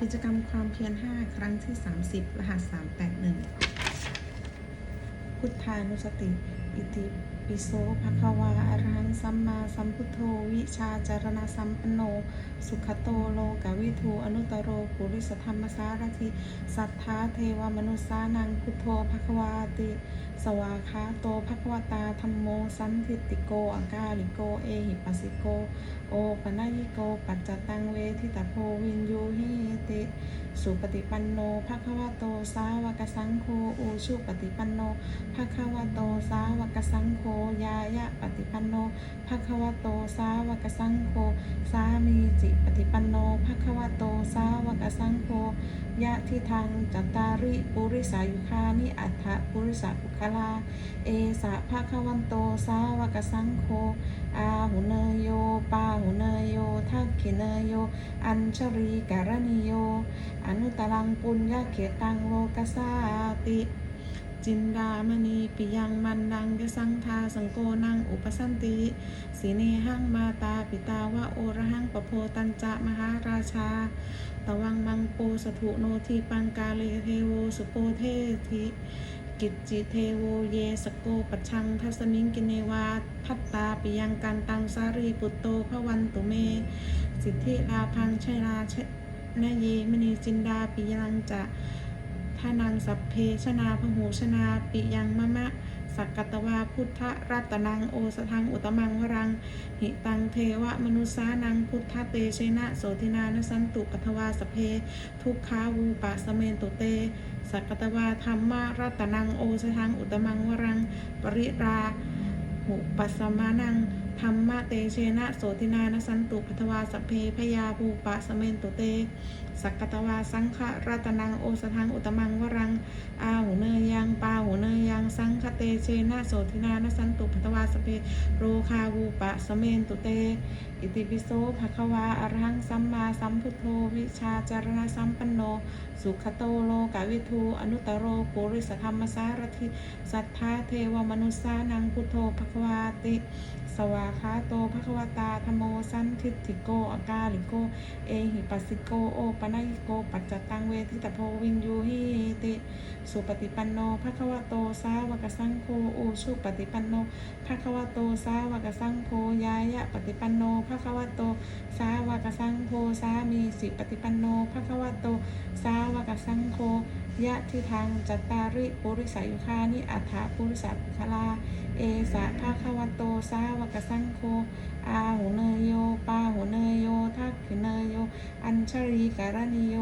กิจกรรมความเพียร 5 ครั้งที่ 30 รหัส 381 พุทธานุสติ อิติ ปิโสภะคะวาอรหังสัมมาสัมพุทโธวิชาจารณสัมปันโน สุขโตโลกวิทูอนุตโรปุริสธรรมสารถิสัทธาเทวมนุษสานังพุทโธภะคะวาติ สวาคาโตภะคะวตาธรรมโมสันทิติโกอากาลิโกเอหิปัสสิโก โอปนัยิโกปัจจตังเวทิตาโพวินยูหิติสุปฏิปันโนภะคะวะโตสาวกสังโฆอุชุปฏิปันโนภะคะวะโตสาวกสังโฆยายะปฏิปันโนภะคะวะโตสาวกสังโฆสามีจิปฏิปันโนภะคะวะโตสาวกสังโฆยะทิทางจัตตาริปุริสายุคานิอัฏฐปุริสาปุคลา เอสะภะคะวันโตสาวกสังโฆอาหุเนโยปาหุเนโยทักขิเนโย อัญชรีการณิโย อนุตรังปุญญาเขตังโลกัสสาติ จินดามณีปิยังมันดังยสังทาสังโกนังอุปสันติสีเนหังมาตาปิตาวะโอระหังปโพตัญจะมหาราชา ตวังมังโปสถุโนทีปังกาเลเทโวสุโปเทธิกิจจิเทโวเยสโกปัชชังทัสมิงกินเนวาทัตตาปิยังกันตังสารีปุตโตพระวันตุเม สิทธิลาพังชัยราชนเยมณีจินดาปิยังจะ ทานังสัพเพชนาพหูชนาปิยังมะมะ สักกตวาพุทธรัตนังโอสทังอุตมังวรัง หิตังเทวมนุสานังพุทธเตเชนะโสตินานสันตุปัทวาสพเพ ทุกขาวูปะสเมนตุเตสักกตวาธรรมารัตนังโอสทังอุตมังวรัง ปริราหุปัสมานัง ธรรมะเตเชนะโสตินานสันตุพัทวาสเพพยาภูปะสเมนตุเต สักกตวาสังฆรัตนังโอสทังอุตมังวรัง อาหูเนยยังปาหูเนยยังสังคเตเชนะโสตินานสันตุพัทวาสเพโรคาวูปะสเมนตุเต อิติปิโสภควาอรหังสัมมาสัมพุทโธวิชาจารณะสัมปันโน สุขโตโลกวิทูอนุตตโรปุริสธรรมสารถิสัทธาเทวมนุษสานังพุทโธภควาติสวาคาโตภควตาธโมสันทิติโกอากาลิโก เอหิปัสสิโกโอปนัยโก ปัจจตังเวทิตาโพวินยูหิติสุปฏิปันโนภควโตสาวกสังโฆอุชุปฏิปันโนภควโตสาวกสังโฆยายะปฏิปันโนภควโตสาวกสังโฆสามีสิปฏิปันโนภควโตสาวกสังโฆ ยะทิทางจัตตาริปุริสายุคานิอัฏฐปุริสัพคลา เอสะภาควโตสาวกสังโค อาหูเนยโย ปาหูเนยโยทักขิเนยโย อัญชรีการณิโย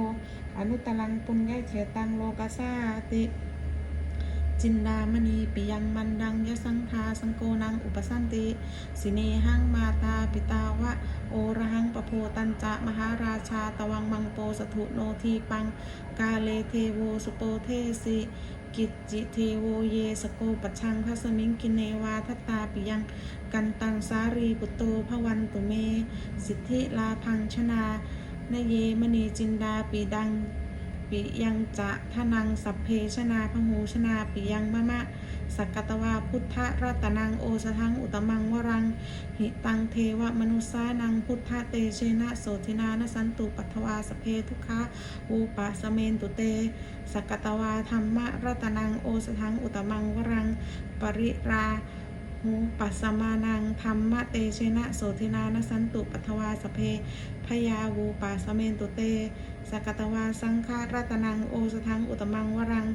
อนุตตลังปุญญาเขตังโลกาสาติ จินดามณีปิยังมันดังยสังทาสังโกนังอุปสันติสิเนหังมาตาปิตาวะ โอระหังปโพตันจะมหาราชาตวังมังโปสถุโนทีปัง กาเลเทโวสุโปเทสิกิจจิเทโวเยสโกปัชังทัสมิงกินเนวาทัตตาปิยัง กันตังสารีปุตโตพวันตุเม สิทธิลาพังชนานเยมณีจินดาปีดัง ปิยังจะทนังสัพเพชนาพหูชนาปิยังมะมะสักกตวาพุทธรัตนังโอสทังอุตมังวรังหิตังเทวมนุสานังพุทธเตเชนะโสตินานสันตุปัทวาสพเพทุกขาอูปะสเมนตุเตสักกตวาธรรมรัตนังโอสทังอุตมังวรัง ปริราหูปัสมานังธรรมะเตเชนะโสตินานสันตุปัทวาสพเพ พยาวูปาสะเมนตุเตสกตวาสังฆารัตนังโอสทังอุตมังวรัง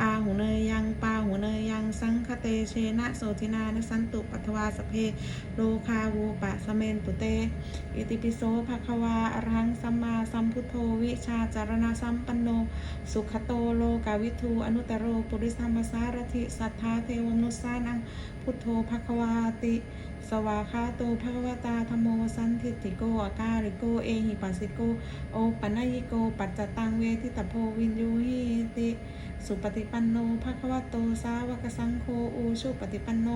อาหูเนยยังปาหูเนยยังสังคเตเชนะโสตินานสันตุปัทวาสเพโลคาวูปะสเมนตุเต อิติปิโสภะคะวาอรังสัมมาสัมพุทโธวิชาจารณสัมปันโน สุขโตโลกาวิทูอนุตตโรปุริสธรรมสารถิสัทธาเทวมนุสานังพุทโธภะคะวาติ สวาคาโตภควตาธโมสันทิติโกอากาลิโกเอหิปัสสิโกโอปัญญิโกปัจจตังเวทิตาโพวินยูหิติสุปฏิปันโนภควโตสาวกสังโฆอูชุปฏิปันโน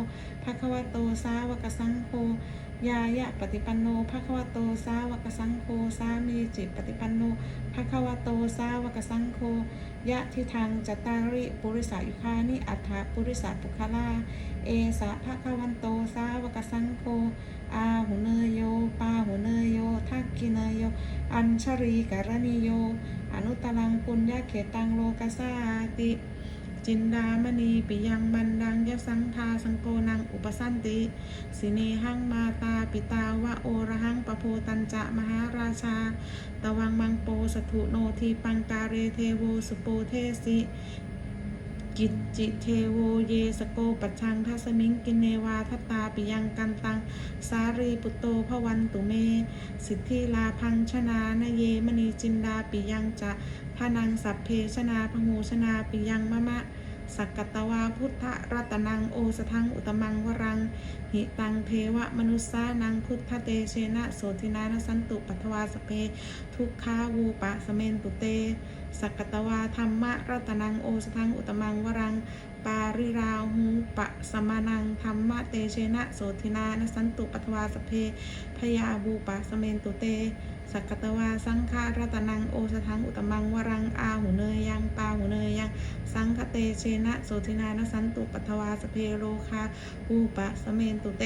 ภควโตสาวกสังโฆ ยายะปฏิปันโนภะคะวะโตสาวกสังโฆสามีจิปฏิปันโนภะคะวะโตสาวกสังโฆยะทิทางจตาริปุริสายุคานิอัฏฐปุริสาปุคลาเอสะภะคะวันโตสาวกสังโฆอาหุเนยโยปาหุเนยโยทักกิเนยโย อัญชรีกรณีโย อนุตลังปุญญาเขตังโลกัสสาติ จินดามณีปิยังมันดังยสังทาสังโกนังอุปสันติ สิเนหังมาตาปิตาวะโอระหังปโพตัญจะมหาราชา ตวังมังโปสถุโนทีปังการเรเทโวสุโปเทสิกิจจิเทโวเยสโกปัจชังทัสมิงกินเนวาทตาปิยังกันตัง สารีปุตโตพวันตุเม สิทธิลาพังชนานเยมณีจินดาปิยังจะ นังสัพเพชนาพหูชนาปิยังมะมะ สักกตวาพุทธรัตนังโอสทังอุตมังวรัง หิตังเทวมนุสสานังพุทธเตเชนะโสตินานสันตุปัทวาสเพ ทุกขาวูปะสเมนตุเต สักกตวาธรรมะรัตนังโอสทังอุตมังวรังปาริราหูปะสมานังธรรมะเตเชนะโสทินานสันตุปัทวาสเพพยาบูปะสเมนตุเต สักกตวาสังฆารัตนังโอ เตเชนะโสทินานสันตุปัทวาสเพโรคาภูปะสเมนตุเต